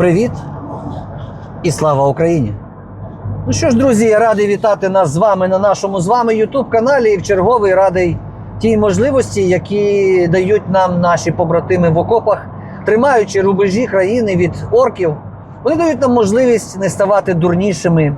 Привіт і слава Україні! Ну що ж, друзі, я радий вітати нас з вами на нашому з вами youtube каналі і в черговий радий тій можливості, які дають нам наші побратими в окопах, тримаючи рубежі країни від орків. Вони дають нам можливість не ставати дурнішими.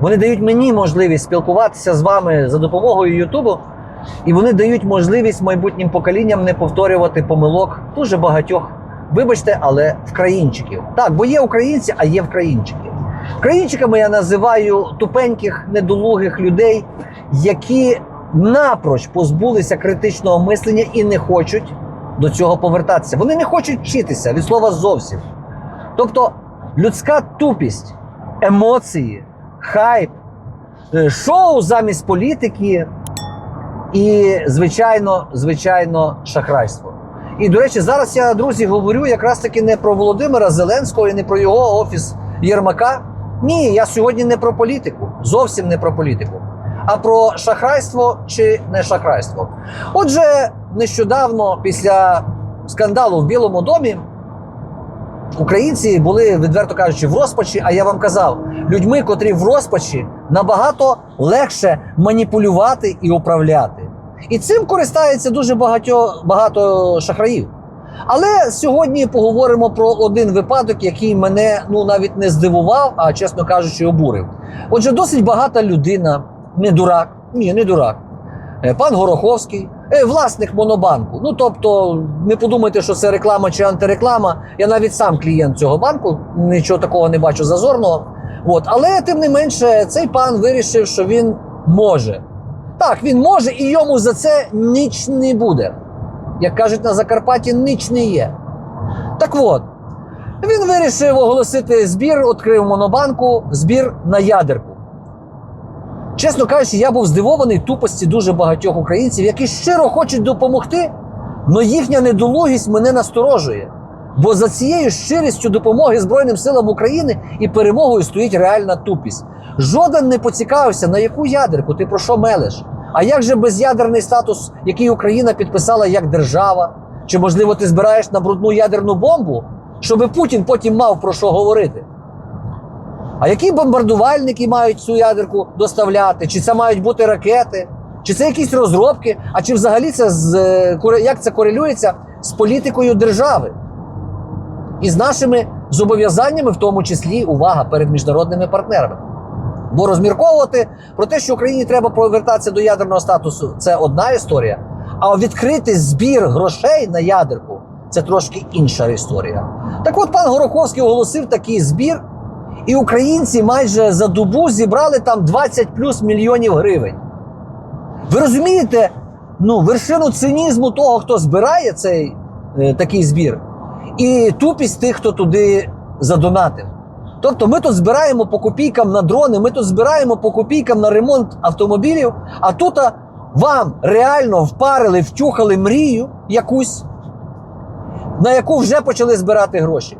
Вони дають мені можливість спілкуватися з вами за допомогою Ютубу. І вони дають можливість майбутнім поколінням не повторювати помилок дуже багатьох, вибачте, але вкраїнчиків. Так, бо є українці, а є вкраїнчики. Вкраїнчиками я називаю тупеньких, недолугих людей, які напроч позбулися критичного мислення і не хочуть до цього повертатися. Вони не хочуть вчитися від слова зовсім. Тобто людська тупість, емоції, хайп, е, шоу замість політики і, звичайно, звичайно, шахрайство. І, до речі, зараз я, друзі, говорю якраз таки не про Володимира Зеленського і не про його офіс Єрмака. Ні, я сьогодні не про політику, зовсім не про політику, а про шахрайство чи не шахрайство. Отже, нещодавно, після скандалу в Білому домі, українці були, відверто кажучи, в розпачі. А я вам казав, людьми, котрі в розпачі, набагато легше маніпулювати і управляти. І цим користається дуже багато, багато шахраїв. Але сьогодні поговоримо про один випадок, який мене ну навіть не здивував, а чесно кажучи, обурив. Отже, досить багата людина, не дурак, ні, не дурак. Е, Пан Гороховський, е, власник монобанку. Ну тобто, не подумайте, що це реклама чи антиреклама. Я навіть сам клієнт цього банку, нічого такого не бачу зазорного. От. Але тим не менше, цей пан вирішив, що він може. Так, він може, і йому за це ніч не буде. Як кажуть на Закарпатті, ніч не є. Так от, він вирішив оголосити збір, відкрив монобанку, збір на ядерку. Чесно кажучи, я був здивований тупості дуже багатьох українців, які щиро хочуть допомогти, але їхня недолугість мене насторожує. Бо за цією щирістю допомоги Збройним силам України і перемогою стоїть реальна тупість. Жоден не поцікавився, на яку ядерку ти про що мелеш. А як же безядерний статус, який Україна підписала як держава? Чи можливо ти збираєш на брудну ядерну бомбу, щоб Путін потім мав про що говорити? А які бомбардувальники мають цю ядерку доставляти? Чи це мають бути ракети? Чи це якісь розробки? А чи взагалі це з е, як це корелюється з політикою держави? І з нашими зобов'язаннями, в тому числі увага перед міжнародними партнерами. Бо розмірковувати про те, що Україні треба повертатися до ядерного статусу, це одна історія. А відкрити збір грошей на ядерку це трошки інша історія. Так от пан Гороховський оголосив такий збір, і українці майже за добу зібрали там 20 плюс мільйонів гривень. Ви розумієте ну, вершину цинізму того, хто збирає цей е, такий збір, і тупість тих, хто туди задонатив. Тобто ми тут збираємо по копійкам на дрони, ми тут збираємо по копійкам на ремонт автомобілів, а тут вам реально впарили, втюхали мрію якусь, на яку вже почали збирати гроші.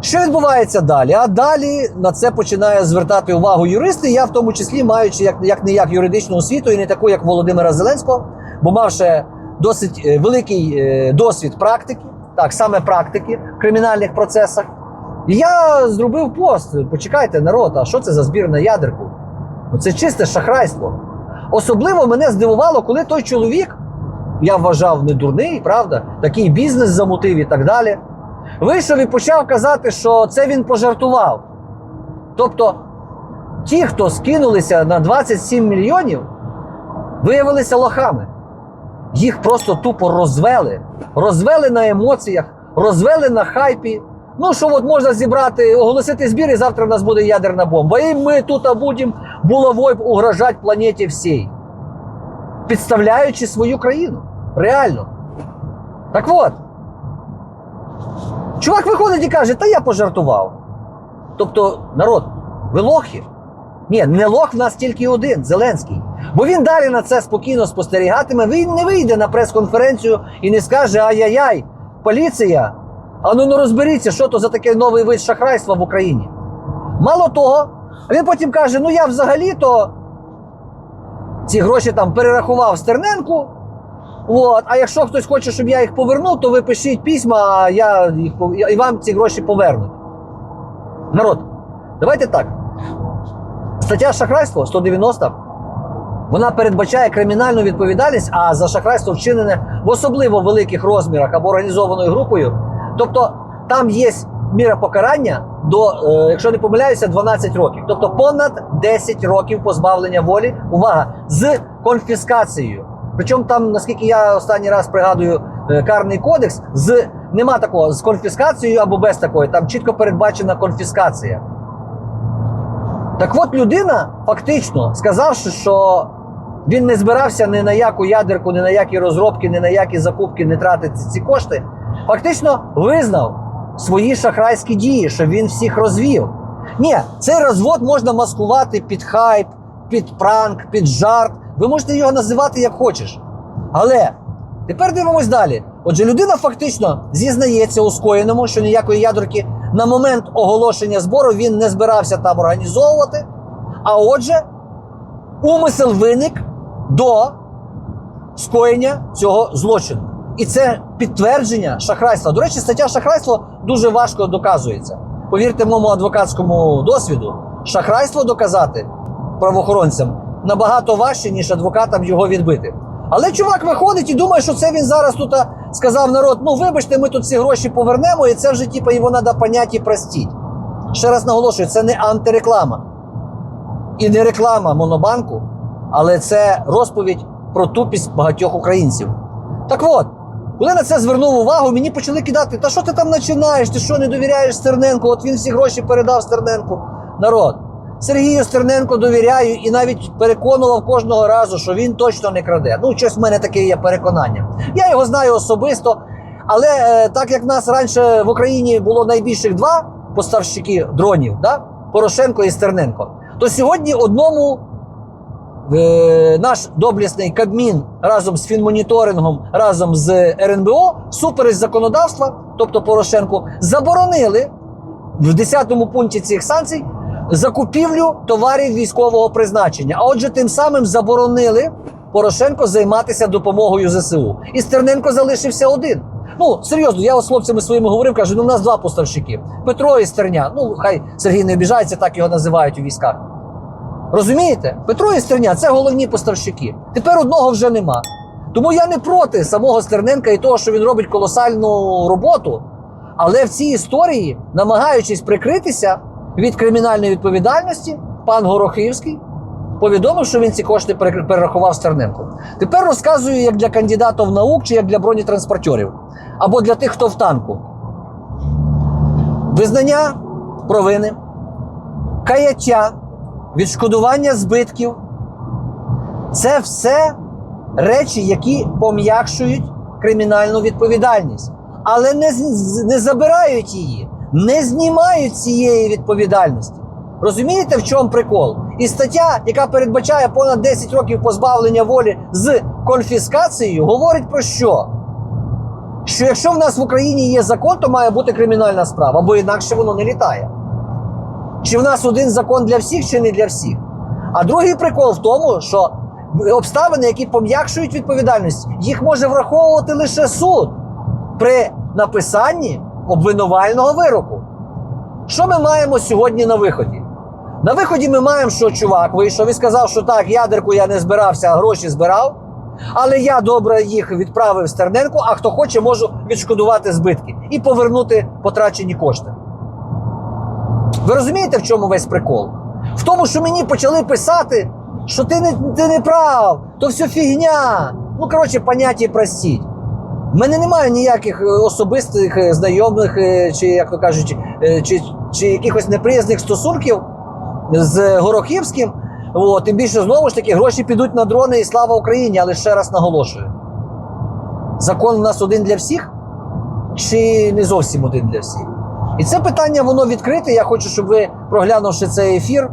Що відбувається далі? А далі на це починає звертати увагу юристи. Я в тому числі маючи як, як не як юридичну освіту і не таку, як Володимира Зеленського, бо мав ще досить е, великий е, досвід практики, так саме практики в кримінальних процесах. І я зробив пост. Почекайте, народ, а що це за збір на ядерку? Ну, Це чисте шахрайство. Особливо мене здивувало, коли той чоловік, я вважав не дурний, правда, такий бізнес замутив і так далі. Вийшов і почав казати, що це він пожартував. Тобто, ті, хто скинулися на 27 мільйонів, виявилися лохами. Їх просто тупо розвели. Розвели на емоціях, розвели на хайпі. Ну, що от можна зібрати, оголосити збір, і завтра в нас буде ядерна бомба. І ми тут будемо булавою угрожати планеті всій. Підставляючи свою країну. Реально. Так от. Чувак виходить і каже, та я пожартував. Тобто, народ, ви лохи? Ні, не лох в нас тільки один Зеленський. Бо він далі на це спокійно спостерігатиме. Він не вийде на прес-конференцію і не скаже: ай-яй-яй, поліція. А ну ну розберіться, що то за таке новий вид шахрайства в Україні. Мало того, він потім каже: ну я взагалі-то ці гроші там перерахував Стерненку. От, а якщо хтось хоче, щоб я їх повернув, то ви пишіть письма, а я їх і вам ці гроші повернуть. Народ, давайте так. Стаття шахрайство 190. Вона передбачає кримінальну відповідальність, а за шахрайство вчинене в особливо великих розмірах або організованою групою. Тобто там є міра покарання до, е, якщо не помиляюся, 12 років. Тобто понад 10 років позбавлення волі. Увага з конфіскацією. Причому там, наскільки я останній раз пригадую, е, карний кодекс з нема такого з конфіскацією або без такої. Там чітко передбачена конфіскація. Так от людина, фактично, сказавши, що він не збирався ні на яку ядерку, ні на які розробки, ні на які закупки не тратити ці кошти, фактично визнав свої шахрайські дії, що він всіх розвів. Ні, цей розвод можна маскувати під хайп, під пранк, під жарт. Ви можете його називати як хочеш. Але тепер дивимось далі. Отже, людина фактично зізнається у скоєному, що ніякої ядерки на момент оголошення збору він не збирався там організовувати. А отже, умисел виник до скоєння цього злочину. І це підтвердження шахрайства. До речі, стаття шахрайство дуже важко доказується. Повірте моєму адвокатському досвіду, шахрайство доказати правоохоронцям набагато важче, ніж адвокатам його відбити. Але чувак виходить і думає, що це він зараз тут сказав народ: ну вибачте, ми тут ці гроші повернемо, і це вже типу, його треба поняти і простіть. Ще раз наголошую, це не антиреклама і не реклама Монобанку, але це розповідь про тупість багатьох українців. Так от, коли на це звернув увагу, мені почали кидати: та що ти там починаєш? Ти що не довіряєш Стерненку? От він всі гроші передав Стерненку. Народ. Сергію Стерненко довіряю і навіть переконував кожного разу, що він точно не краде. Ну, щось в мене таке є переконання. Я його знаю особисто, але е, так як в нас раніше в Україні було найбільших два поставщики дронів, да? Порошенко і Стерненко, то сьогодні одному е, наш доблісний Кабмін разом з фінмоніторингом, разом з РНБО, супереч законодавства, тобто Порошенку, заборонили в 10-му пункті цих санкцій закупівлю товарів військового призначення. А отже, тим самим заборонили Порошенко займатися допомогою ЗСУ. І Стерненко залишився один. Ну, серйозно, я з хлопцями своїми говорив, кажу, ну в нас два поставщики: Петро і Стерня. Ну, хай Сергій не обіжається, так його називають у військах. Розумієте? Петро і Стерня це головні поставщики. Тепер одного вже нема. Тому я не проти самого Стерненка і того, що він робить колосальну роботу. Але в цій історії, намагаючись прикритися від кримінальної відповідальності, пан Горохівський повідомив, що він ці кошти пере- перерахував Стерненку. Тепер розказую як для кандидатів наук чи як для бронетранспортерів, або для тих, хто в танку. Визнання провини, каяття, відшкодування збитків це все речі, які пом'якшують кримінальну відповідальність, але не, не забирають її, не знімають цієї відповідальності. Розумієте, в чому прикол? І стаття, яка передбачає понад 10 років позбавлення волі з конфіскацією, говорить про що? Що якщо в нас в Україні є закон, то має бути кримінальна справа, бо інакше воно не літає. Чи в нас один закон для всіх, чи не для всіх? А другий прикол в тому, що обставини, які пом'якшують відповідальність, їх може враховувати лише суд при написанні обвинувального вироку. Що ми маємо сьогодні на виході? На виході ми маємо, що чувак вийшов і сказав, що так, ядерку я не збирався, а гроші збирав. Але я добре їх відправив Стерненку, а хто хоче, можу відшкодувати збитки і повернути потрачені кошти. Ви розумієте, в чому весь прикол? В тому, що мені почали писати, що ти не, ти не прав, то все фігня. Ну, коротше, поняття простіть. В мене немає ніяких е, особистих е, знайомих, е, чи, як то кажуть, чи, чи якихось неприязних стосунків з Горохівським. От, тим більше, знову ж таки, гроші підуть на дрони і слава Україні, але ще раз наголошую: закон у нас один для всіх, чи не зовсім один для всіх? І це питання воно відкрите. Я хочу, щоб ви, проглянувши цей ефір,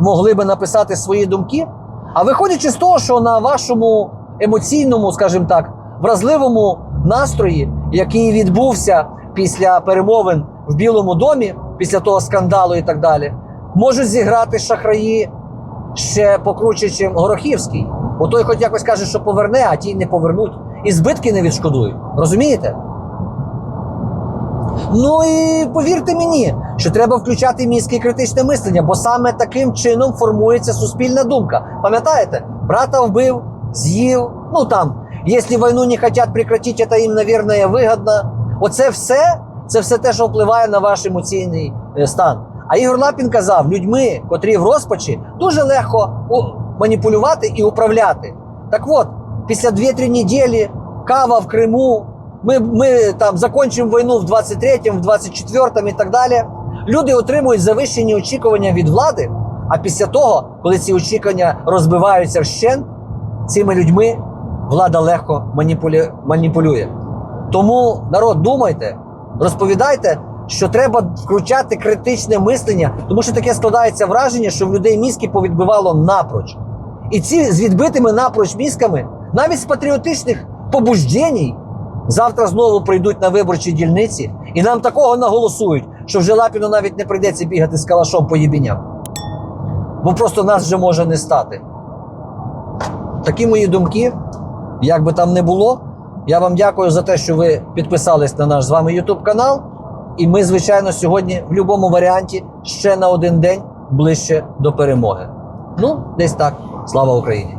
могли би написати свої думки. А виходячи з того, що на вашому емоційному, скажімо так, вразливому настрої, який відбувся після перемовин в Білому домі, після того скандалу і так далі, можуть зіграти шахраї ще покруче, чим Горохівський. Бо той хоч якось каже, що поверне, а ті не повернуть. І збитки не відшкодують. Розумієте? Ну і повірте мені, що треба включати мізки критичне мислення, бо саме таким чином формується суспільна думка. Пам'ятаєте, брата вбив, з'їв. Ну там, якщо війну не хочуть прекратити, це їм, наверное, вигідно. Оце все, це все те, що впливає на ваш емоційний е, стан. А Ігор Лапін казав, людьми, котрі в розпачі, дуже легко маніпулювати і управляти. Так от, після 2-3 неділі кава в Криму, ми, ми там закінчимо війну в 23-му, в 24-му і так далі. Люди отримують завищені очікування від влади, а після того, коли ці очікування розбиваються вщент, цими людьми влада легко маніпулю... маніпулює. Тому народ, думайте, розповідайте, що треба включати критичне мислення, тому що таке складається враження, що в людей мізки повідбивало напроч. І ці з відбитими напроч мізками, навіть з патріотичних побуждень, завтра знову прийдуть на виборчі дільниці, і нам такого наголосують, що вже Лапіну навіть не прийдеться бігати з калашом по їбіням. Бо просто нас вже може не стати. Такі мої думки, як би там не було. Я вам дякую за те, що ви підписались на наш з вами YouTube канал. І ми, звичайно, сьогодні в будь-якому варіанті ще на один день ближче до перемоги. Ну, десь так. Слава Україні!